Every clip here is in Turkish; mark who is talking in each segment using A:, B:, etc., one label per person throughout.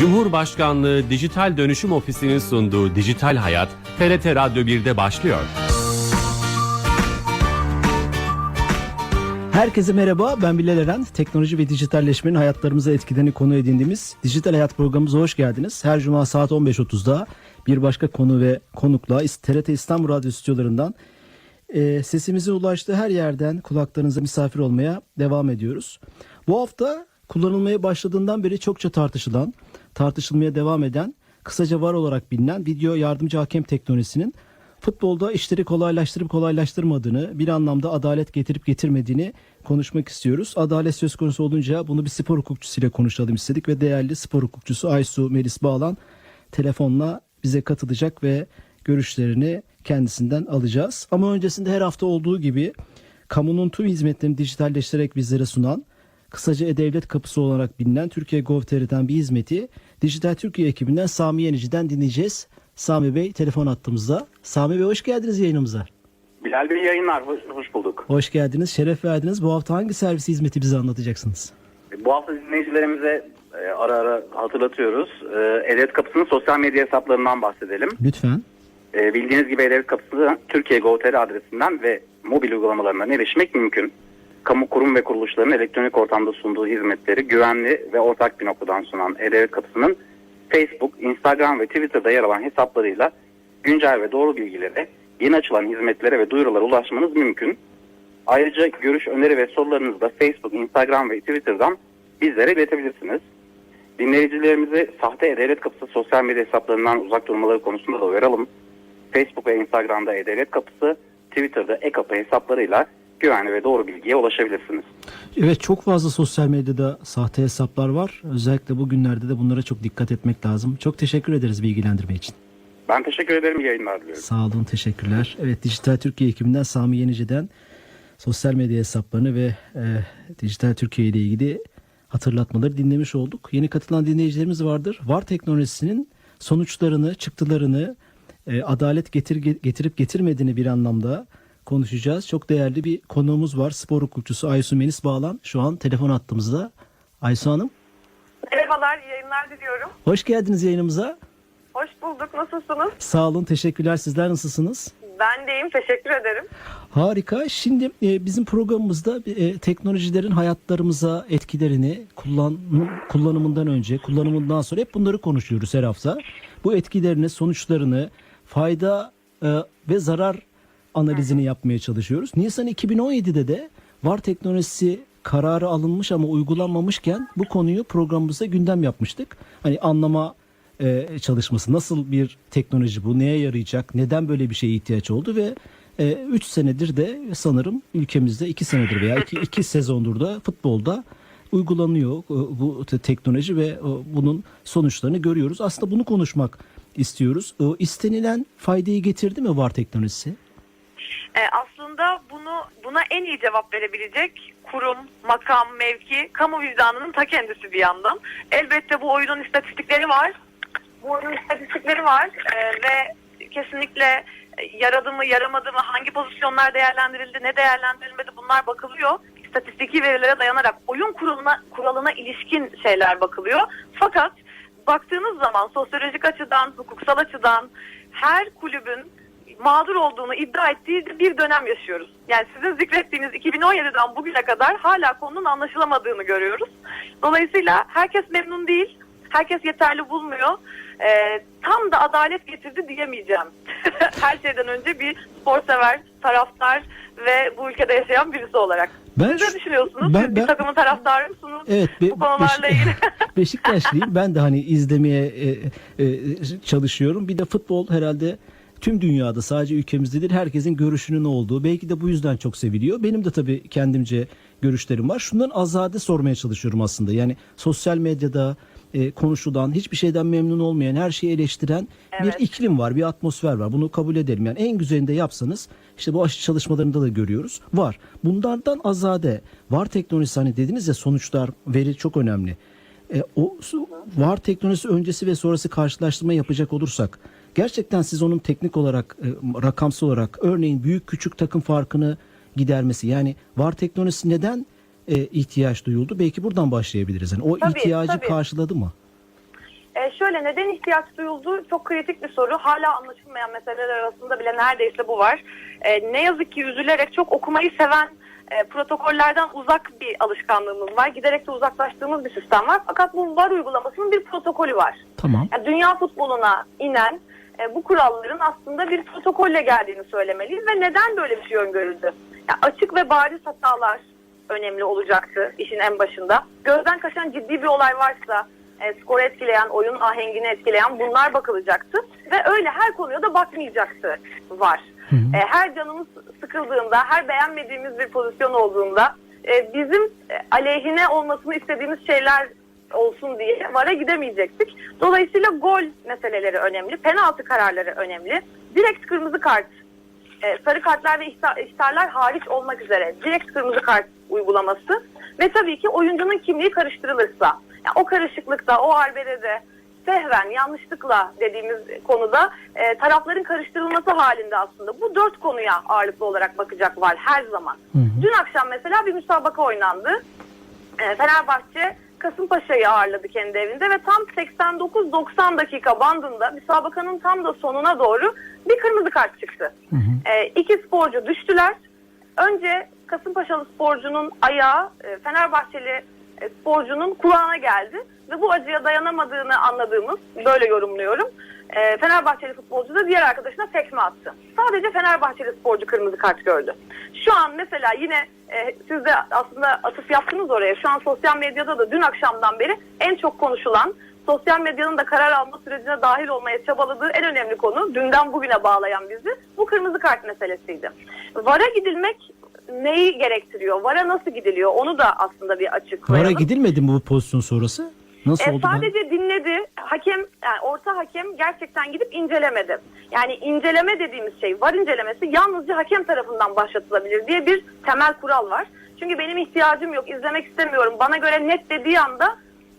A: Cumhurbaşkanlığı Dijital Dönüşüm Ofisi'nin sunduğu Dijital Hayat, TRT Radyo 1'de başlıyor.
B: Herkese merhaba, ben Bilal Eren. Teknoloji ve dijitalleşmenin hayatlarımıza etkilerini konu edindiğimiz Dijital Hayat programımıza hoş geldiniz. Her cuma saat 15.30'da bir başka konu ve konukla TRT İstanbul Radyo stüdyolarından e, sesimizin ulaştığı her yerden kulaklarınıza misafir olmaya devam ediyoruz. Bu hafta kullanılmaya başladığından beri çokça tartışılan, tartışılmaya devam eden, kısaca var olarak bilinen video yardımcı hakem teknolojisinin futbolda işleri kolaylaştırıp kolaylaştırmadığını, bir anlamda adalet getirip getirmediğini konuşmak istiyoruz. Adalet söz konusu olunca bunu bir spor hukukçusuyla konuşalım istedik ve değerli spor hukukçusu Aysu Melis Bağlan telefonla bize katılacak ve görüşlerini kendisinden alacağız. Ama öncesinde her hafta olduğu gibi kamunun tüm hizmetlerini dijitalleştirerek bizlere sunan kısaca E-Devlet kapısı olarak bilinen Türkiye Gov.tr'den bir hizmeti Dijital Türkiye ekibinden Sami Yenici'den dinleyeceğiz. Sami Bey telefon attığımızda. Sami Bey hoş geldiniz yayınımıza.
C: Bilal Bey yayınlar, hoş, hoş bulduk.
B: Hoş geldiniz, şeref verdiniz. Bu hafta hangi servis hizmeti bize anlatacaksınız?
C: Bu hafta dinleyicilerimize e, ara ara hatırlatıyoruz. E, Edet Kapısı'nın sosyal medya hesaplarından bahsedelim.
B: Lütfen.
C: E, bildiğiniz gibi Edet Kapısı Türkiye Gov.tr adresinden ve mobil uygulamalarından erişmek mümkün. Kamu kurum ve kuruluşların elektronik ortamda sunduğu hizmetleri güvenli ve ortak bir noktadan sunan Edet Kapısı'nın Facebook, Instagram ve Twitter'da yer alan hesaplarıyla güncel ve doğru bilgilere, yeni açılan hizmetlere ve duyurulara ulaşmanız mümkün. Ayrıca görüş, öneri ve sorularınızı da Facebook, Instagram ve Twitter'dan bizlere iletebilirsiniz. Dinleyicilerimizi sahte E-Devlet Kapısı sosyal medya hesaplarından uzak durmaları konusunda da uyaralım. Facebook ve Instagram'da E-Devlet Kapısı, Twitter'da E-Kapı hesaplarıyla güvenli ve doğru bilgiye ulaşabilirsiniz.
B: Evet çok fazla sosyal medyada sahte hesaplar var. Özellikle bugünlerde de bunlara çok dikkat etmek lazım. Çok teşekkür ederiz bilgilendirme için.
C: Ben teşekkür ederim. Yayınlar diliyorum.
B: Sağ olun, teşekkürler. Evet, Dijital Türkiye ekibinden Sami Yenici'den sosyal medya hesaplarını ve e, Dijital Türkiye ile ilgili hatırlatmaları dinlemiş olduk. Yeni katılan dinleyicilerimiz vardır. VAR teknolojisinin sonuçlarını, çıktılarını, e, adalet getir, getirip getirmediğini bir anlamda konuşacağız. Çok değerli bir konuğumuz var. Spor hukukçusu Aysu Menis Bağlan. Şu an telefon attığımızda. Aysu Hanım,
D: Merhabalar, iyi yayınlar diliyorum.
B: hoş geldiniz yayınımıza.
D: Hoş bulduk, nasılsınız?
B: Sağ olun, teşekkürler. Sizler nasılsınız?
D: Ben de iyiyim, teşekkür ederim.
B: Harika. Şimdi e, bizim programımızda e, teknolojilerin hayatlarımıza etkilerini kullanım, kullanımından önce, kullanımından sonra hep bunları konuşuyoruz her hafta. Bu etkilerini, sonuçlarını, fayda e, ve zarar analizini yapmaya çalışıyoruz. Nisan 2017'de de VAR teknolojisi kararı alınmış ama uygulanmamışken bu konuyu programımızda gündem yapmıştık. Hani anlama e, çalışması nasıl bir teknoloji bu neye yarayacak neden böyle bir şeye ihtiyaç oldu ve 3 senedir de sanırım ülkemizde 2 senedir veya 2 iki sezondur da futbolda uygulanıyor e, bu te- teknoloji ve e, bunun sonuçlarını görüyoruz. Aslında bunu konuşmak istiyoruz. O istenilen faydayı getirdi mi VAR teknolojisi?
D: Ee, aslında bunu buna en iyi cevap verebilecek kurum, makam, mevki, kamu vicdanının ta kendisi bir yandan. Elbette bu oyunun istatistikleri var. Bu oyunun istatistikleri var Ee, ve kesinlikle yaradı mı, yaramadı mı, hangi pozisyonlar değerlendirildi, ne değerlendirilmedi bunlar bakılıyor. İstatistiki verilere dayanarak oyun kuralına, kuralına ilişkin şeyler bakılıyor. Fakat baktığınız zaman sosyolojik açıdan, hukuksal açıdan her kulübün mağdur olduğunu iddia ettiği bir dönem yaşıyoruz. Yani sizin zikrettiğiniz 2017'den bugüne kadar hala konunun anlaşılamadığını görüyoruz. Dolayısıyla herkes memnun değil, herkes yeterli bulmuyor. Ee, tam da adalet getirdi diyemeyeceğim. Her şeyden önce bir spor sever, taraftar ve bu ülkede yaşayan birisi olarak.
B: Ben
D: Siz ne düşünüyorsunuz?
B: ben-
D: Siz
B: ben-
D: bir takımın taraftarı mısınız?
B: Evet, be-
D: bu konularla
B: Beşik-
D: ilgili.
B: Beşiktaşlıyım. Ben de hani izlemeye e, e, çalışıyorum. Bir de futbol herhalde tüm dünyada sadece ülkemizde değil herkesin görüşünün olduğu. Belki de bu yüzden çok seviliyor. Benim de tabii kendimce görüşlerim var. Şundan azade sormaya çalışıyorum aslında. Yani sosyal medyada e, konuşulan, hiçbir şeyden memnun olmayan, her şeyi eleştiren
D: Evet.
B: bir iklim var, bir atmosfer var. Bunu kabul edelim. Yani en güzelinde yapsanız işte bu aşı çalışmalarında da görüyoruz. Var. Bunlardan azade. Var teknolojisi hani dediniz ya sonuçlar, veri çok önemli. E, o var teknolojisi öncesi ve sonrası karşılaştırma yapacak olursak gerçekten siz onun teknik olarak e, rakamsal olarak örneğin büyük küçük takım farkını gidermesi yani var teknolojisi neden e, ihtiyaç duyuldu? Belki buradan başlayabiliriz. Yani o
D: Tabii,
B: ihtiyacı
D: tabii.
B: karşıladı mı?
D: E, şöyle neden ihtiyaç duyuldu? Çok kritik bir soru. Hala anlaşılmayan meseleler arasında bile neredeyse bu var. E, ne yazık ki üzülerek çok okumayı seven e, protokollerden uzak bir alışkanlığımız var. Giderek de uzaklaştığımız bir sistem var. Fakat bu VAR uygulamasının bir protokolü var.
B: Tamam.
D: Yani dünya futboluna inen e, bu kuralların aslında bir protokolle geldiğini söylemeliyiz ve neden böyle bir şey öngörüldü? Yani açık ve bariz hatalar önemli olacaktı işin en başında. Gözden kaçan ciddi bir olay varsa e, skoru etkileyen, oyun ahengini etkileyen bunlar bakılacaktı ve öyle her konuya da bakmayacaktı var. E, her canımız sıkıldığında, her beğenmediğimiz bir pozisyon olduğunda e, bizim e, aleyhine olmasını istediğimiz şeyler olsun diye VAR'a gidemeyecektik. Dolayısıyla gol meseleleri önemli, penaltı kararları önemli. Direkt kırmızı kart, e, sarı kartlar ve ihta- ihtarlar hariç olmak üzere direkt kırmızı kart uygulaması ve tabii ki oyuncunun kimliği karıştırılırsa, yani o karışıklıkta, o arbedede sehven, yanlışlıkla dediğimiz konuda e, tarafların karıştırılması halinde aslında bu dört konuya ağırlıklı olarak bakacak var her zaman. Dün akşam mesela bir müsabaka oynandı. E, Fenerbahçe Kasımpaşa'yı ağırladı kendi evinde ve tam 89-90 dakika bandında müsabakanın tam da sonuna doğru bir kırmızı kart çıktı. E, iki sporcu düştüler. Önce Kasımpaşalı sporcunun ayağı e, Fenerbahçeli e, sporcunun kulağına geldi ve bu acıya dayanamadığını anladığımız böyle yorumluyorum. E, Fenerbahçeli futbolcu da diğer arkadaşına tekme attı. Sadece Fenerbahçeli sporcu kırmızı kart gördü. Şu an mesela yine e, siz de aslında atıf yaptınız oraya. Şu an sosyal medyada da dün akşamdan beri en çok konuşulan sosyal medyanın da karar alma sürecine dahil olmaya çabaladığı en önemli konu dünden bugüne bağlayan bizi bu kırmızı kart meselesiydi. VAR'a gidilmek neyi gerektiriyor? VAR'a nasıl gidiliyor? Onu da aslında bir açıklayalım.
B: Vara gidilmedi mi bu pozisyon sonrası? Nasıl
D: E,
B: oldu? ben-
D: sadece dinledi. Hakem yani orta hakem gerçekten gidip incelemedi. Yani inceleme dediğimiz şey var incelemesi yalnızca hakem tarafından başlatılabilir diye bir temel kural var. Çünkü benim ihtiyacım yok, izlemek istemiyorum. Bana göre net dediği anda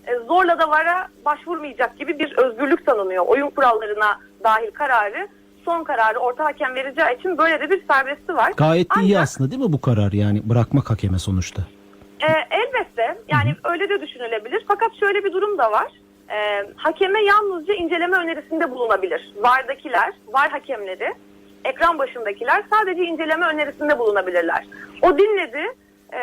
D: e, zorla da vara başvurmayacak gibi bir özgürlük tanınıyor. Oyun kurallarına dahil kararı son kararı orta hakem vereceği için böyle de bir serbesti var.
B: Gayet de iyi
D: Ancak-
B: aslında değil mi bu karar yani bırakmak hakeme sonuçta?
D: E, elbette yani öyle de düşünülebilir. Fakat şöyle bir durum da var. E, hakeme yalnızca inceleme önerisinde bulunabilir. VAR'dakiler, VAR hakemleri, ekran başındakiler sadece inceleme önerisinde bulunabilirler. O dinledi. E,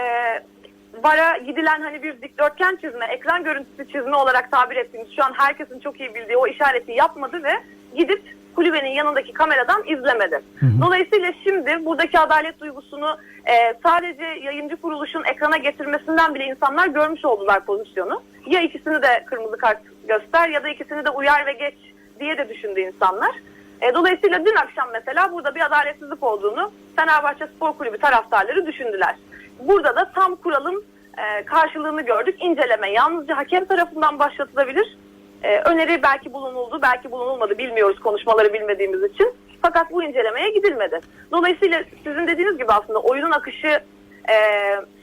D: VAR'a gidilen hani bir dikdörtgen çizme, ekran görüntüsü çizme olarak tabir ettiğimiz şu an herkesin çok iyi bildiği o işareti yapmadı ve gidip kulübenin yanındaki kameradan izlemedi. Dolayısıyla şimdi buradaki adalet duygusunu e, sadece yayıncı kuruluşun ekrana getirmesinden bile insanlar görmüş oldular pozisyonu. Ya ikisini de kırmızı kart göster ya da ikisini de uyar ve geç diye de düşündü insanlar. E, dolayısıyla dün akşam mesela burada bir adaletsizlik olduğunu Fenerbahçe Spor Kulübü taraftarları düşündüler. Burada da tam kuralın e, karşılığını gördük. İnceleme yalnızca hakem tarafından başlatılabilir. E, öneri belki bulunuldu, belki bulunulmadı bilmiyoruz konuşmaları bilmediğimiz için. Fakat bu incelemeye gidilmedi. Dolayısıyla sizin dediğiniz gibi aslında oyunun akışı e,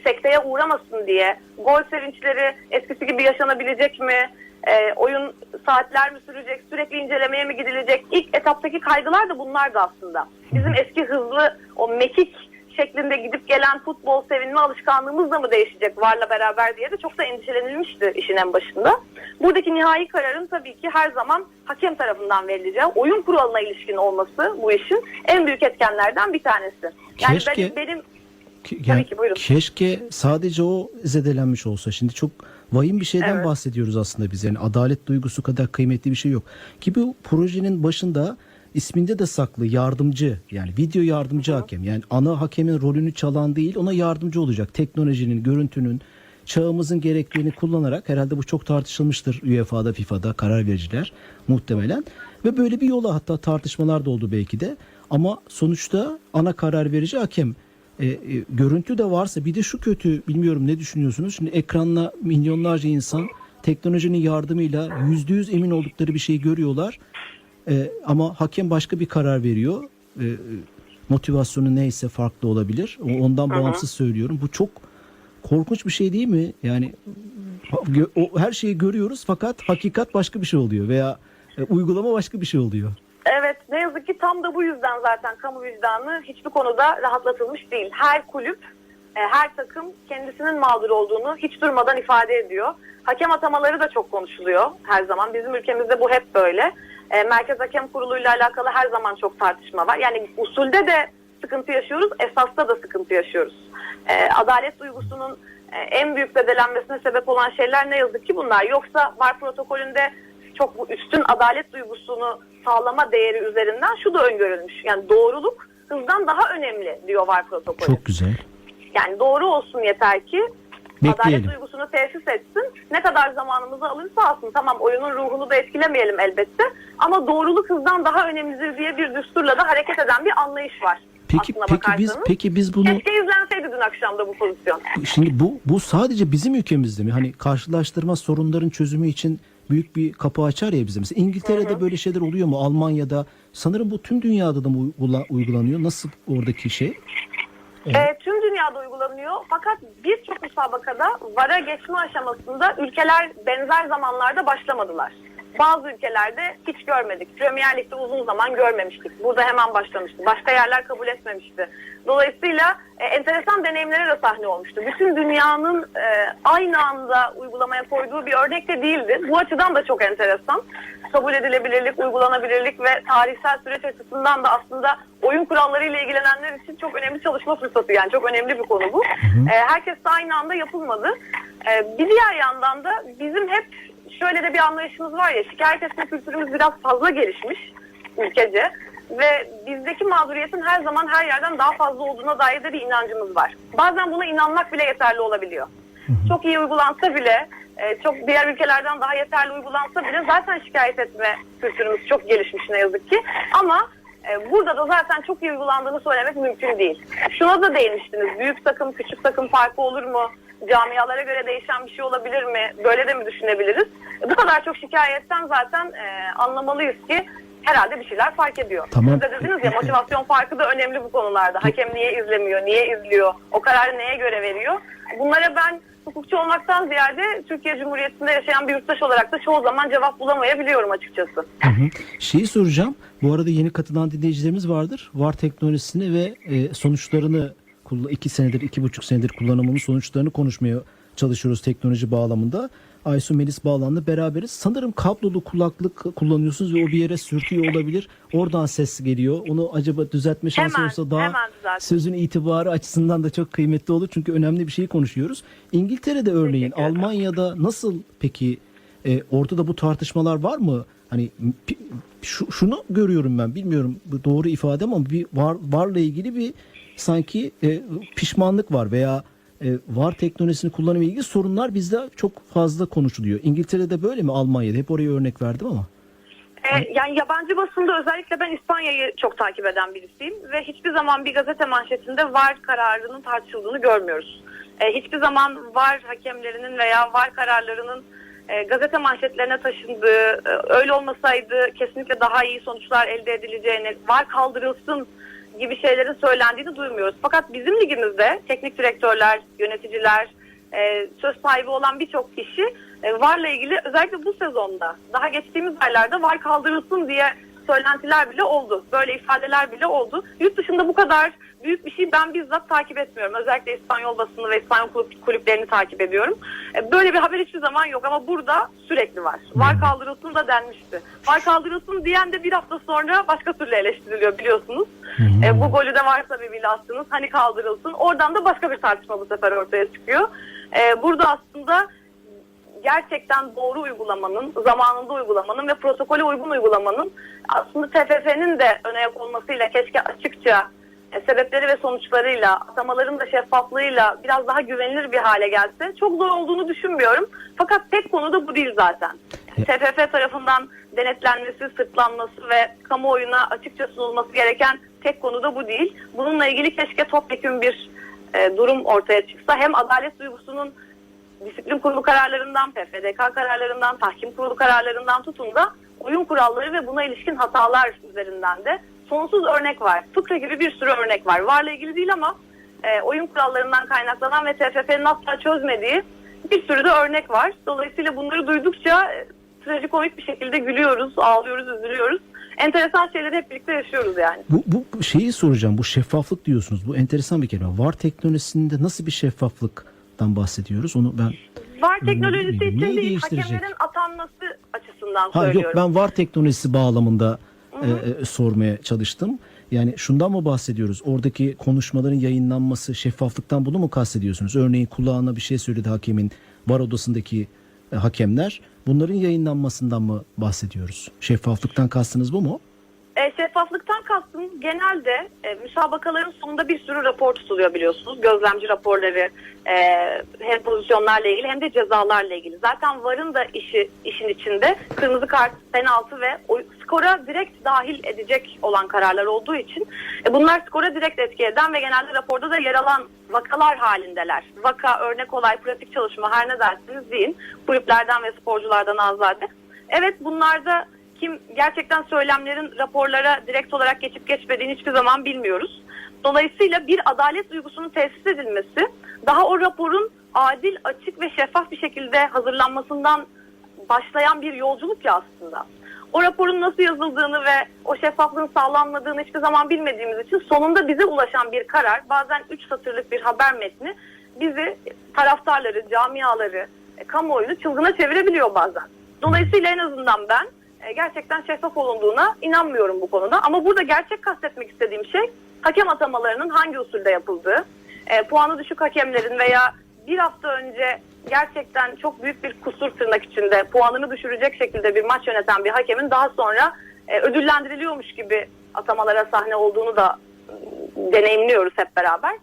D: sekteye uğramasın diye gol sevinçleri eskisi gibi yaşanabilecek mi? E, oyun saatler mi sürecek? Sürekli incelemeye mi gidilecek? İlk etaptaki kaygılar da bunlardı aslında. Bizim eski hızlı o mekik şeklinde gidip gelen futbol sevinme alışkanlığımız da mı değişecek varla beraber diye de çok da endişelenilmişti işin en başında. Buradaki nihai kararın tabii ki her zaman hakem tarafından verileceği oyun kuralına ilişkin olması bu işin en büyük etkenlerden bir tanesi. Yani
B: Keşke-
D: benim, benim
B: Ke-
D: Tabii
B: yani
D: ki, buyurun.
B: Keşke sadece o zedelenmiş olsa. Şimdi çok vahim bir şeyden
D: Evet.
B: bahsediyoruz aslında biz. Yani adalet duygusu kadar kıymetli bir şey yok. Ki bu projenin başında isminde de saklı yardımcı yani video yardımcı hakem. Yani ana hakemin rolünü çalan değil ona yardımcı olacak. Teknolojinin, görüntünün, çağımızın gerekliğini kullanarak herhalde bu çok tartışılmıştır UEFA'da, FIFA'da karar vericiler muhtemelen. Ve böyle bir yola hatta tartışmalar da oldu belki de. Ama sonuçta ana karar verici hakem. E, e, görüntü de varsa bir de şu kötü bilmiyorum ne düşünüyorsunuz? Şimdi ekranla milyonlarca insan teknolojinin yardımıyla yüzde yüz emin oldukları bir şeyi görüyorlar. E, ama hakem başka bir karar veriyor. E, e, motivasyonu neyse farklı olabilir. Ondan bağımsız söylüyorum. Bu çok korkunç bir şey değil mi? Yani o, her şeyi görüyoruz fakat hakikat başka bir şey oluyor veya e, uygulama başka bir şey oluyor.
D: Evet ne yazık ki tam da bu yüzden zaten kamu vicdanı hiçbir konuda rahatlatılmış değil. Her kulüp e, her takım kendisinin mağdur olduğunu hiç durmadan ifade ediyor. Hakem atamaları da çok konuşuluyor her zaman. Bizim ülkemizde bu hep böyle. E, Merkez Hakem Kurulu'yla alakalı her zaman çok tartışma var. Yani usulde de sıkıntı yaşıyoruz, esasta da sıkıntı yaşıyoruz. E, adalet duygusunun e, en büyük zedelenmesine sebep olan şeyler ne yazık ki bunlar. Yoksa VAR protokolünde çok bu üstün adalet duygusunu sağlama değeri üzerinden şu da öngörülmüş. Yani doğruluk hızdan daha önemli diyor VAR protokolü.
B: Çok güzel.
D: Yani doğru olsun yeter ki adalet
B: Bekleyelim.
D: duygusunu tesis etsin. Ne kadar zamanımızı alırsa alsın. Tamam oyunun ruhunu da etkilemeyelim elbette. Ama doğruluk hızdan daha önemlidir diye bir düsturla da hareket eden bir anlayış var.
B: Peki peki biz peki biz bunu
D: Keşke izlenseydi dün akşam da bu pozisyon.
B: Şimdi bu bu sadece bizim ülkemizde mi? Hani karşılaştırma sorunların çözümü için büyük bir kapı açar ya bize. Mesela İngiltere'de böyle şeyler oluyor mu? Almanya'da sanırım bu tüm dünyada da mı uygula- uygulanıyor? Nasıl oradaki şey?
D: E, tüm dünyada uygulanıyor fakat birçok müsabakada VAR'a geçme aşamasında ülkeler benzer zamanlarda başlamadılar. Bazı ülkelerde hiç görmedik. Premier Lig'de uzun zaman görmemiştik. Burada hemen başlamıştı. Başka yerler kabul etmemişti. Dolayısıyla e, enteresan deneyimlere de sahne olmuştu. Bütün dünyanın e, aynı anda uygulamaya koyduğu bir örnek de değildi. Bu açıdan da çok enteresan. Kabul edilebilirlik, uygulanabilirlik ve tarihsel süreç açısından da aslında oyun kurallarıyla ilgilenenler için çok önemli çalışma fırsatı. Yani çok önemli bir konu bu. E, herkes de aynı anda yapılmadı. E, bir diğer yandan da bizim hep şöyle de bir anlayışımız var ya şikayet etme kültürümüz biraz fazla gelişmiş ülkece ve bizdeki mağduriyetin her zaman her yerden daha fazla olduğuna dair de bir inancımız var. Bazen buna inanmak bile yeterli olabiliyor. Çok iyi uygulansa bile, e, çok diğer ülkelerden daha yeterli uygulansa bile zaten şikayet etme kültürümüz çok gelişmiş ne yazık ki. Ama e, burada da zaten çok iyi uygulandığını söylemek mümkün değil. Şuna da değinmiştiniz. Büyük takım, küçük takım farkı olur mu? Camialara göre değişen bir şey olabilir mi? Böyle de mi düşünebiliriz? Bu kadar çok şikayetten zaten e, anlamalıyız ki herhalde bir şeyler fark ediyor.
B: Tamam.
D: Siz de dediniz ya motivasyon farkı da önemli bu konularda. Hakem niye izlemiyor, niye izliyor, o kararı neye göre veriyor? Bunlara ben hukukçu olmaktan ziyade Türkiye Cumhuriyeti'nde yaşayan bir yurttaş olarak da çoğu zaman cevap bulamayabiliyorum açıkçası.
B: Hı hı. Şeyi soracağım. Bu arada yeni katılan dinleyicilerimiz vardır. VAR teknolojisini ve e, sonuçlarını iki senedir, iki buçuk senedir kullanımının sonuçlarını konuşmaya çalışıyoruz teknoloji bağlamında. Aysu Melis Bağlan'la beraberiz. Sanırım kablolu kulaklık kullanıyorsunuz ve o bir yere sürtüyor olabilir. Oradan ses geliyor. Onu acaba düzeltme şansı
D: Hemen,
B: olsa daha sözün itibarı açısından da çok kıymetli olur. Çünkü önemli bir şeyi konuşuyoruz. İngiltere'de örneğin. Almanya'da nasıl peki e, orada da bu tartışmalar var mı? Hani şu, şunu görüyorum ben bilmiyorum bu doğru ifade ama bir var, varla ilgili bir sanki e, pişmanlık var veya e, var teknolojisini kullanımla ilgili sorunlar bizde çok fazla konuşuluyor. İngiltere'de böyle mi Almanya'da? Hep oraya örnek verdim ama.
D: Ee, yani yabancı basında özellikle ben İspanya'yı çok takip eden birisiyim ve hiçbir zaman bir gazete manşetinde VAR kararının tartışıldığını görmüyoruz. Ee, hiçbir zaman VAR hakemlerinin veya VAR kararlarının e, gazete manşetlerine taşındığı, e, öyle olmasaydı kesinlikle daha iyi sonuçlar elde edileceğini, VAR kaldırılsın gibi şeylerin söylendiğini duymuyoruz. Fakat bizim ligimizde teknik direktörler, yöneticiler, e, söz sahibi olan birçok kişi e, VAR'la ilgili özellikle bu sezonda daha geçtiğimiz aylarda VAR kaldırılsın diye söylentiler bile oldu. Böyle ifadeler bile oldu. Yurt dışında bu kadar büyük bir şey ben bizzat takip etmiyorum. Özellikle İspanyol basını ve İspanyol kulüp- kulüplerini takip ediyorum. E, Böyle bir haber hiçbir zaman yok ama burada sürekli var. VAR kaldırılsın da denmişti. VAR kaldırılsın diyen de bir hafta sonra başka türlü eleştiriliyor biliyorsunuz. E, bu golü de var sebebiyle attınız. Hani kaldırılsın. Oradan da başka bir tartışma bu sefer ortaya çıkıyor. E, burada aslında gerçekten doğru uygulamanın, zamanında uygulamanın ve protokole uygun uygulamanın aslında TFF'nin de öne yak olmasıyla keşke açıkça e, sebepleri ve sonuçlarıyla, atamaların da şeffaflığıyla biraz daha güvenilir bir hale gelse çok zor olduğunu düşünmüyorum. Fakat tek konu da bu değil zaten. TFF tarafından denetlenmesi, sırtlanması ve kamuoyuna açıkça sunulması gereken tek konu da bu değil. Bununla ilgili keşke topyekun bir e, durum ortaya çıksa. Hem adalet duygusunun disiplin kurulu kararlarından, PFDK kararlarından, tahkim kurulu kararlarından tutun da oyun kuralları ve buna ilişkin hatalar üzerinden de sonsuz örnek var. Fıkra gibi bir sürü örnek var. Varla ilgili değil ama e, oyun kurallarından kaynaklanan ve TFF'nin asla çözmediği bir sürü de örnek var. Dolayısıyla bunları duydukça e, trajikomik bir şekilde gülüyoruz, ağlıyoruz, üzülüyoruz. enteresan şeyleri hep birlikte yaşıyoruz yani.
B: Bu, bu şeyi soracağım. Bu şeffaflık diyorsunuz. Bu enteresan bir kelime. VAR teknolojisinde nasıl bir şeffaflıktan bahsediyoruz? Onu ben
D: VAR teknolojisi için değil, hakemlerin atanması açısından
B: Ha yok
D: söylüyorum.
B: ben VAR teknolojisi bağlamında e, e, sormaya çalıştım. Yani şundan mı bahsediyoruz? Oradaki konuşmaların yayınlanması, şeffaflıktan bunu mu kastediyorsunuz? Örneğin kulağına bir şey söyledi hakemin VAR odasındaki e, hakemler. Bunların yayınlanmasından mı bahsediyoruz? Şeffaflıktan kastınız bu mu?
D: E, şeffaflıktan kastım genelde e, müsabakaların sonunda bir sürü rapor tutuluyor biliyorsunuz. Gözlemci raporları e, hem pozisyonlarla ilgili hem de cezalarla ilgili. Zaten VAR'ın da işi işin içinde kırmızı kart, penaltı ve o, skora direkt dahil edecek olan kararlar olduğu için e, bunlar skora direkt etki eden ve genelde raporda da yer alan vakalar halindeler. Vaka, örnek olay, pratik çalışma her ne dersiniz deyin. Kulüplerden ve sporculardan azade. Evet bunlarda kim gerçekten söylemlerin raporlara direkt olarak geçip geçmediğini hiçbir zaman bilmiyoruz. Dolayısıyla bir adalet duygusunun tesis edilmesi daha o raporun adil, açık ve şeffaf bir şekilde hazırlanmasından başlayan bir yolculuk ya aslında. O raporun nasıl yazıldığını ve o şeffaflığın sağlanmadığını hiçbir zaman bilmediğimiz için sonunda bize ulaşan bir karar, bazen 3 satırlık bir haber metni bizi taraftarları, camiaları, e, kamuoyunu çılgına çevirebiliyor bazen. Dolayısıyla en azından ben e, gerçekten şeffaf olunduğuna inanmıyorum bu konuda. Ama burada gerçek kastetmek istediğim şey hakem atamalarının hangi usulde yapıldığı, e, puanı düşük hakemlerin veya bir hafta önce gerçekten çok büyük bir kusur tırnak içinde puanını düşürecek şekilde bir maç yöneten bir hakemin daha sonra e, ödüllendiriliyormuş gibi atamalara sahne olduğunu da deneyimliyoruz hep beraber.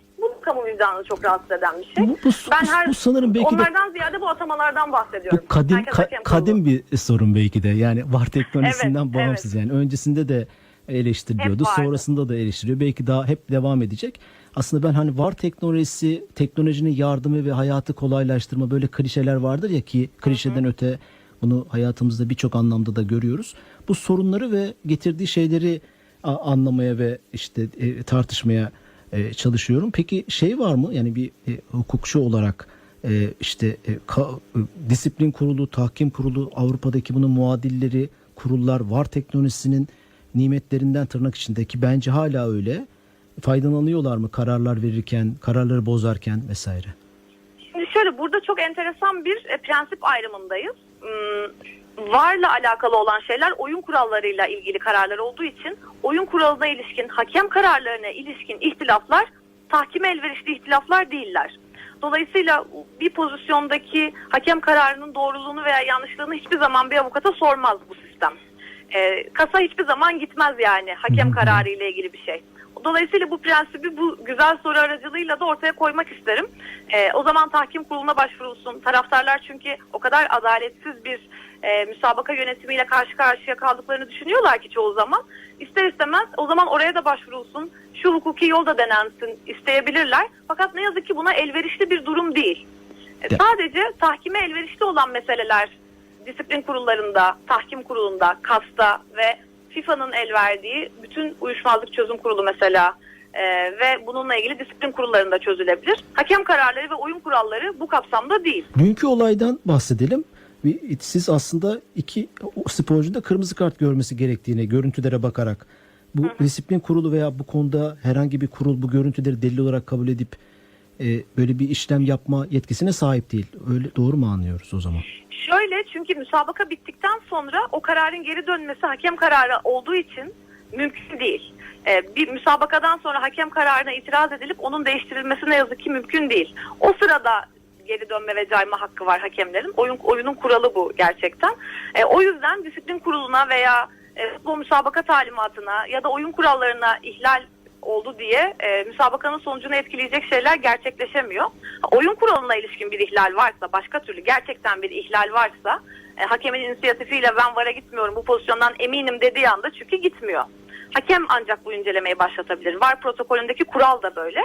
D: Kamu vicdanını çok rahatsız eden bir şey.
B: Bu, bu,
D: ben her
B: bu sanırım belki de
D: onlardan ziyade bu atamalardan bahsediyorum.
B: bu kadim
D: Herkes
B: ka- kadim bir sorun belki de. Yani VAR teknolojisinden
D: Evet,
B: bağımsız yani. Öncesinde de eleştiriliyordu. Sonrasında da eleştiriyor. Belki daha hep devam edecek. Aslında ben hani VAR teknolojisi, teknolojinin yardımı ve hayatı kolaylaştırma böyle klişeler vardır ya ki klişeden öte bunu hayatımızda birçok anlamda da görüyoruz. Bu sorunları ve getirdiği şeyleri anlamaya ve işte e, tartışmaya e, çalışıyorum. Peki şey var mı? Yani bir e, hukukçu olarak e, işte e, ka- e, disiplin kurulu, tahkim kurulu, Avrupa'daki bunun muadilleri, kurullar VAR teknolojisinin nimetlerinden tırnak içindeki bence hala öyle. Faydalanıyorlar mı kararlar verirken, kararları bozarken vesaire?
D: Şimdi şöyle burada çok enteresan bir e, prensip ayrımındayız. Hmm, VAR'la alakalı olan şeyler oyun kurallarıyla ilgili kararlar olduğu için oyun kuralına ilişkin, hakem kararlarına ilişkin ihtilaflar tahkime elverişli ihtilaflar değiller. Dolayısıyla bir pozisyondaki hakem kararının doğruluğunu veya yanlışlığını hiçbir zaman bir avukata sormaz bu sistem. Ee, kasa hiçbir zaman gitmez yani hakem kararı ile ilgili bir şey. Dolayısıyla bu prensibi bu güzel soru aracılığıyla da ortaya koymak isterim. Ee, o zaman tahkim kuruluna başvurulsun. Taraftarlar çünkü o kadar adaletsiz bir e, müsabaka yönetimiyle karşı karşıya kaldıklarını düşünüyorlar ki çoğu zaman. İster istemez o zaman oraya da başvurulsun. Şu hukuki yol da denensin isteyebilirler. Fakat ne yazık ki buna elverişli bir durum değil. E, Sadece tahkime elverişli olan meseleler disiplin kurullarında, tahkim kurulunda, KAS'ta ve FIFA'nın el verdiği bütün uyuşmazlık çözüm kurulu mesela e, ve bununla ilgili disiplin kurullarında çözülebilir. Hakem kararları ve oyun kuralları bu kapsamda değil.
B: Dünkü olaydan bahsedelim. Siz aslında iki sporcunun da kırmızı kart görmesi gerektiğini görüntülere bakarak bu disiplin kurulu veya bu konuda herhangi bir kurul bu görüntüleri delil olarak kabul edip e, böyle bir işlem yapma yetkisine sahip değil. Öyle doğru mu anlıyoruz o zaman?
D: Şöyle çünkü müsabaka bittikten sonra o kararın geri dönmesi hakem kararı olduğu için mümkün değil. Ee, bir müsabakadan sonra hakem kararına itiraz edilip onun değiştirilmesi ne yazık ki mümkün değil. O sırada geri dönme ve cayma hakkı var hakemlerin. Oyun oyunun kuralı bu gerçekten. Ee, o yüzden disiplin kuruluna veya e, futbol müsabaka talimatına ya da oyun kurallarına ihlal oldu diye e, müsabakanın sonucunu etkileyecek şeyler gerçekleşemiyor. Oyun kuralına ilişkin bir ihlal varsa, başka türlü gerçekten bir ihlal varsa, e, hakemin inisiyatifiyle ben VAR'a gitmiyorum bu pozisyondan eminim dediği anda çünkü gitmiyor. Hakem ancak bu incelemeyi başlatabilir. VAR protokolündeki kural da böyle.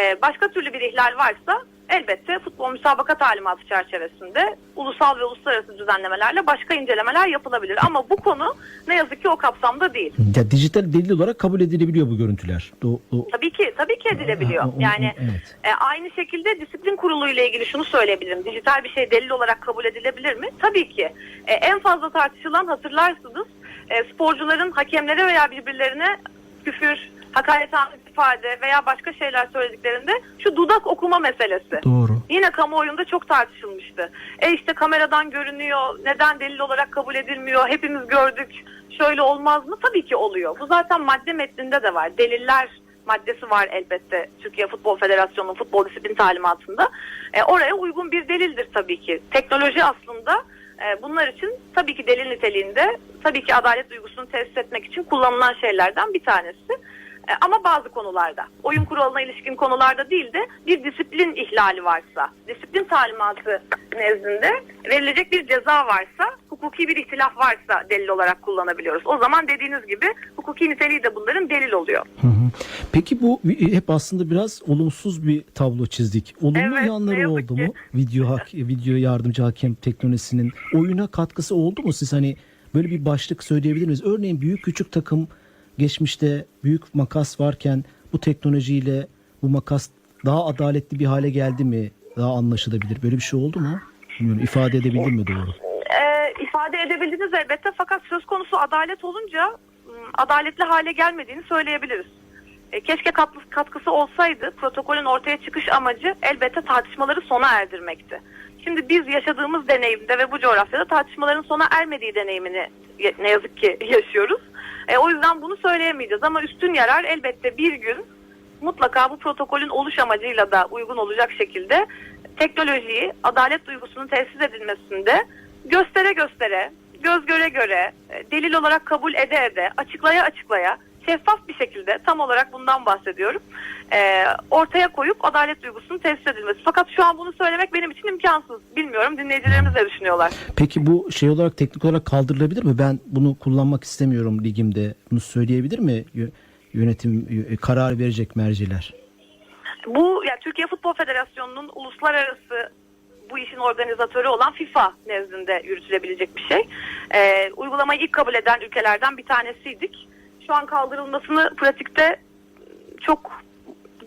D: E, başka türlü bir ihlal varsa elbette futbol müsabaka talimatı çerçevesinde ulusal ve uluslararası düzenlemelerle başka incelemeler yapılabilir. Ama bu konu ne yazık ki o kapsamda değil.
B: Ya dijital delil olarak kabul edilebiliyor bu görüntüler. Do, do-
D: Tabii ki tabii ki edilebiliyor.
B: Ha, o-
D: Yani
B: evet.
D: e, aynı şekilde disiplin kurulu ile ilgili şunu söyleyebilirim. Dijital bir şey delil olarak kabul edilebilir mi? Tabii ki. E, en fazla tartışılan hatırlarsınız e, sporcuların hakemlere veya birbirlerine küfür, hakaret ifade veya başka şeyler söylediklerinde şu dudak okuma meselesi.
B: Doğru.
D: Yine kamuoyunda çok tartışılmıştı. E işte kameradan görünüyor, neden delil olarak kabul edilmiyor, hepimiz gördük, şöyle olmaz mı? Tabii ki oluyor. Bu zaten madde metninde de var. Deliller maddesi var elbette Türkiye Futbol Federasyonu'nun futbol disiplin talimatında. E, oraya uygun bir delildir tabii ki. Teknoloji aslında e, bunlar için tabii ki delil niteliğinde, tabii ki adalet duygusunu tesis etmek için kullanılan şeylerden bir tanesi. E, Ama bazı konularda, oyun kuralına ilişkin konularda değil de bir disiplin ihlali varsa, disiplin talimatı nezdinde verilecek bir ceza varsa, hukuki bir ihtilaf varsa delil olarak kullanabiliyoruz. O zaman dediğiniz gibi hukuki niteliği de bunların delil oluyor.
B: Hı hı. Peki bu hep aslında biraz olumsuz bir tablo çizdik. Olumlu
D: Evet,
B: yanları oldu
D: ki.
B: mu? Video hak, video yardımcı hakem teknolojisinin oyuna katkısı oldu mu? Siz hani böyle bir başlık söyleyebilir misiniz? Örneğin büyük küçük takım geçmişte büyük makas varken bu teknolojiyle bu makas daha adaletli bir hale geldi mi? Daha anlaşılabilir. Böyle bir şey oldu mu? Bilmiyorum. ifade edebildim mi doğru?
D: e, ifade edebildiniz elbette fakat söz konusu adalet olunca m, adaletli hale gelmediğini söyleyebiliriz. E, keşke katkı- katkısı olsaydı protokolün ortaya çıkış amacı elbette tartışmaları sona erdirmekti. Şimdi biz yaşadığımız deneyimde ve bu coğrafyada tartışmaların sona ermediği deneyimini ne yazık ki yaşıyoruz. E, o yüzden bunu söyleyemeyeceğiz ama üstün yarar elbette bir gün mutlaka bu protokolün oluş amacıyla da uygun olacak şekilde teknolojiyi adalet duygusunun tesis edilmesinde göstere göstere, göz göre göre, e, delil olarak kabul ede ede, açıklaya açıklaya, şeffaf bir şekilde tam olarak bundan bahsediyorum. e, ortaya koyup adalet duygusunun tesis edilmesi. Fakat şu an bunu söylemek benim için imkansız. Bilmiyorum dinleyicilerimiz ne düşünüyorlar.
B: Peki bu şey olarak teknik olarak kaldırılabilir mi? Ben bunu kullanmak istemiyorum ligimde. Bunu söyleyebilir mi yö- yönetim y- karar verecek merciler?
D: Bu yani Türkiye Futbol Federasyonu'nun uluslararası bu işin organizatörü olan FIFA nezdinde yürütülebilecek bir şey. Ee, uygulamayı ilk kabul eden ülkelerden bir tanesiydik. Şu an kaldırılmasını pratikte çok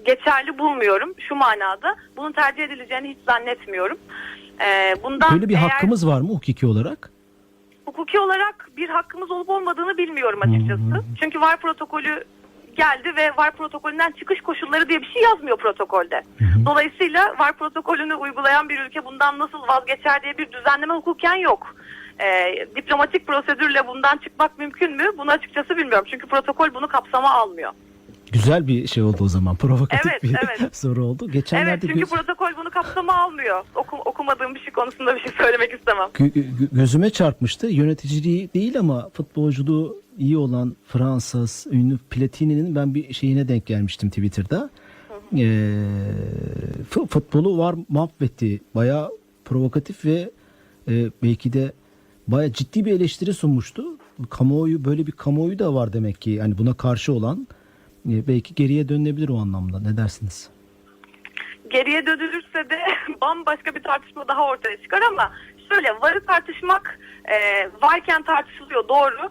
D: geçerli bulmuyorum şu manada. Bunun tercih edileceğini hiç zannetmiyorum. Ee, bundan
B: Böyle bir
D: eğer-
B: hakkımız var mı hukuki olarak?
D: hukuki olarak bir hakkımız olup olmadığını bilmiyorum açıkçası. Çünkü VAR protokolü geldi ve VAR protokolünden çıkış koşulları diye bir şey yazmıyor protokolde. Dolayısıyla VAR protokolünü uygulayan bir ülke bundan nasıl vazgeçer diye bir düzenleme hukuken yok. Ee, diplomatik prosedürle bundan çıkmak mümkün mü? Bunu açıkçası bilmiyorum. Çünkü protokol bunu kapsama almıyor.
B: Güzel bir şey oldu o zaman. Provokatif
D: Evet,
B: bir
D: evet.
B: soru oldu.
D: Evet
B: Geçenlerde
D: çünkü
B: göz-
D: protokol bunu kapsama almıyor. Oku- okumadığım bir şey konusunda bir şey söylemek istemem.
B: gö- gö- gözüme çarpmıştı. Yöneticiliği değil ama futbolculuğu iyi olan Fransız ünlü Platini'nin ben bir şeyine denk gelmiştim Twitter'da. Ee, fu- futbolu var mahvetti. Bayağı provokatif ve e, belki de bayağı ciddi bir eleştiri sunmuştu. Kamuoyu böyle bir kamuoyu da var demek ki. Yani buna karşı olan e, belki geriye dönülebilir o anlamda. Ne dersiniz?
D: geriye dönülürse de bambaşka bir tartışma daha ortaya çıkar ama şöyle varı tartışmak e, varken tartışılıyor doğru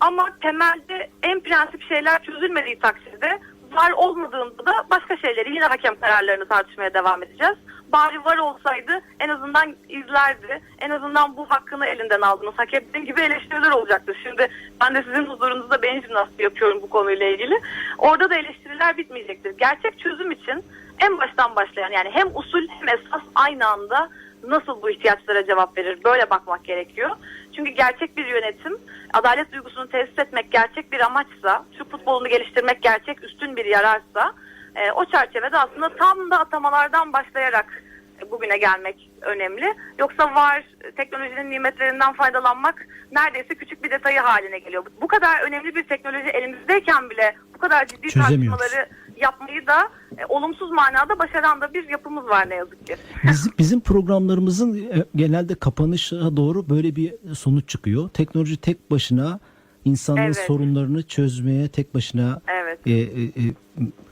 D: ama temelde en prensip şeyler çözülmediği takdirde var olmadığında da başka şeyleri yine hakem kararlarını tartışmaya devam edeceğiz. Bari var olsaydı en azından izlerdi. En azından bu hakkını elinden aldınız. Hak ettiğin gibi eleştiriler olacaktır. Şimdi ben de sizin huzurunuzda beyin jimnastiği yapıyorum bu konuyla ilgili. Orada da eleştiriler bitmeyecektir. Gerçek çözüm için en baştan başlayan yani hem usul hem esas aynı anda nasıl bu ihtiyaçlara cevap verir böyle bakmak gerekiyor. Çünkü gerçek bir yönetim adalet duygusunu tesis etmek gerçek bir amaçsa, Türk futbolunu geliştirmek gerçek üstün bir yararsa e, o çerçevede aslında tam da atamalardan başlayarak bugüne gelmek önemli. Yoksa var teknolojinin nimetlerinden faydalanmak neredeyse küçük bir detayı haline geliyor. Bu kadar önemli bir teknoloji elimizdeyken bile bu kadar ciddi tartışmaları yapmayı da e, olumsuz manada başaran da bir yapımız var ne yazık ki.
B: Biz, bizim programlarımızın e, genelde kapanışa doğru böyle bir sonuç çıkıyor. Teknoloji tek başına insanların
D: Evet.
B: sorunlarını çözmeye tek başına
D: Evet.
B: e, e, e,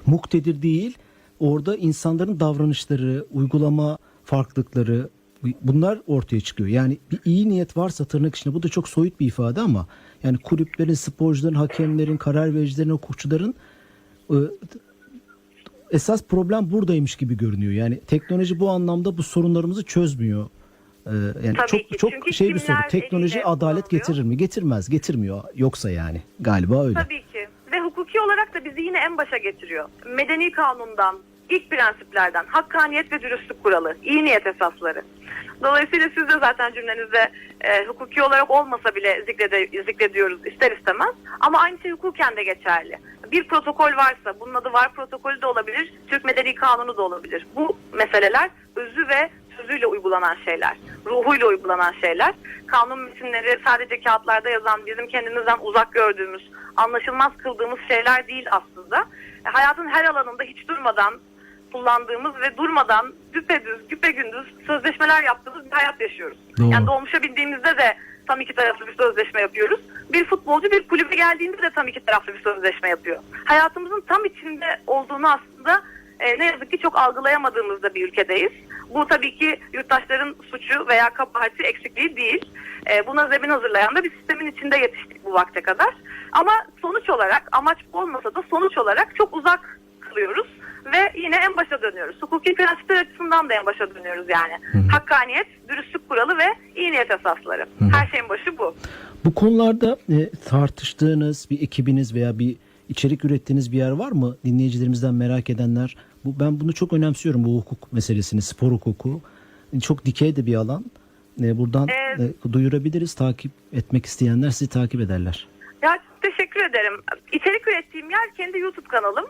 B: muktedir değil. Orada insanların davranışları, uygulama farklılıkları bunlar ortaya çıkıyor. Yani bir iyi niyet varsa tırnak içinde bu da çok soyut bir ifade ama yani kulüplerin, sporcuların, hakemlerin, karar vericilerin, hukukçuların e, esas problem buradaymış gibi görünüyor. Yani teknoloji bu anlamda bu sorunlarımızı çözmüyor. Ee, yani
D: Tabii
B: çok
D: ki.
B: çok
D: Çünkü
B: şey bir soru.
D: kimler
B: Teknoloji
D: eliyle
B: adalet
D: kullanılıyor?
B: getirir mi? Getirmez. Getirmiyor. Yoksa yani galiba öyle.
D: Tabii ki. Ve hukuki olarak da bizi yine en başa getiriyor. Medeni kanundan, ilk prensiplerden, hakkaniyet ve dürüstlük kuralı, iyi niyet esasları. Dolayısıyla siz de zaten cümlenizde e, hukuki olarak olmasa bile zikrede, zikrediyoruz ister istemez. Ama aynı şey hukuken de geçerli. Bir protokol varsa, bunun adı var protokolü de olabilir, Türk Medeni Kanunu da olabilir. Bu meseleler özü ve sözüyle uygulanan şeyler, ruhuyla uygulanan şeyler. Kanun metinleri sadece kağıtlarda yazan, bizim kendimizden uzak gördüğümüz, anlaşılmaz kıldığımız şeyler değil aslında. E, hayatın her alanında hiç durmadan kullandığımız ve durmadan düpedüz, güpegündüz sözleşmeler yaptığımız bir hayat yaşıyoruz.
B: Doğru.
D: Yani dolmuşa bindiğimizde de tam iki taraflı bir sözleşme yapıyoruz. Bir futbolcu bir kulübe geldiğinde de tam iki taraflı bir sözleşme yapıyor. Hayatımızın tam içinde olduğunu aslında e, ne yazık ki çok algılayamadığımızda bir ülkedeyiz. Bu tabii ki yurttaşların suçu veya kabahati eksikliği değil. E, buna zemin hazırlayan da bir sistemin içinde yetiştik bu vakte kadar. Ama sonuç olarak amaç olmasa da sonuç olarak çok uzak kalıyoruz ve yine en başa dönüyoruz. Hukuki prensipler açısından da en başa dönüyoruz yani. Hakkaniyet, dürüstlük kuralı ve iyi niyet esasları. Her şeyin başı bu.
B: Bu konularda e, tartıştığınız bir ekibiniz veya bir içerik ürettiğiniz bir yer var mı? Dinleyicilerimizden merak edenler. Bu ben bunu çok önemsiyorum bu hukuk meselesini, spor hukuku. Çok dikey de bir alan. E, buradan
D: Evet.
B: e, duyurabiliriz. Takip etmek isteyenler sizi takip ederler.
D: Ya teşekkür ederim. İçerik ürettiğim yer kendi YouTube kanalım.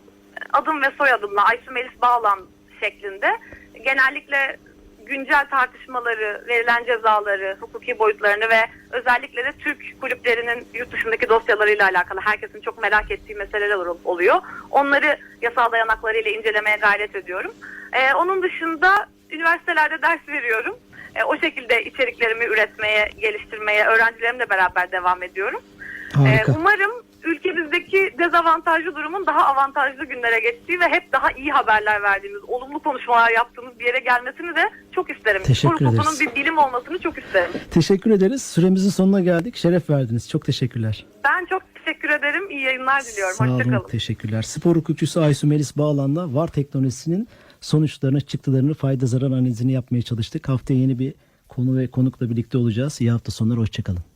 D: Adım ve soyadımla Aysu Melis Bağlan şeklinde. Genellikle güncel tartışmaları, verilen cezaları, hukuki boyutlarını ve özellikle de Türk kulüplerinin yurt dışındaki dosyalarıyla alakalı herkesin çok merak ettiği meseleler ol- oluyor. Onları yasal dayanaklarıyla incelemeye gayret ediyorum. Ee, onun dışında üniversitelerde ders veriyorum. Ee, o şekilde içeriklerimi üretmeye, geliştirmeye öğrencilerimle beraber devam ediyorum.
B: Harika.
D: Ee, umarım ülkemizdeki dezavantajlı durumun daha avantajlı günlere geçtiği ve hep daha iyi haberler verdiğimiz, olumlu konuşmalar yaptığımız bir yere gelmesini de çok isterim.
B: Teşekkür
D: Spor
B: ederiz.
D: bir bilim olmasını çok isterim.
B: Teşekkür ederiz. Süremizin sonuna geldik. Şeref verdiniz. Çok teşekkürler.
D: Ben çok teşekkür ederim. İyi yayınlar diliyorum.
B: Sağ olun.
D: Hoşçakalın.
B: Teşekkürler. Spor hukukçusu Aysu Melis Bağlan'la VAR teknolojisinin sonuçlarını, çıktılarını, fayda zarar analizini yapmaya çalıştık. Haftaya yeni bir konu ve konukla birlikte olacağız. İyi hafta sonları. Hoşçakalın.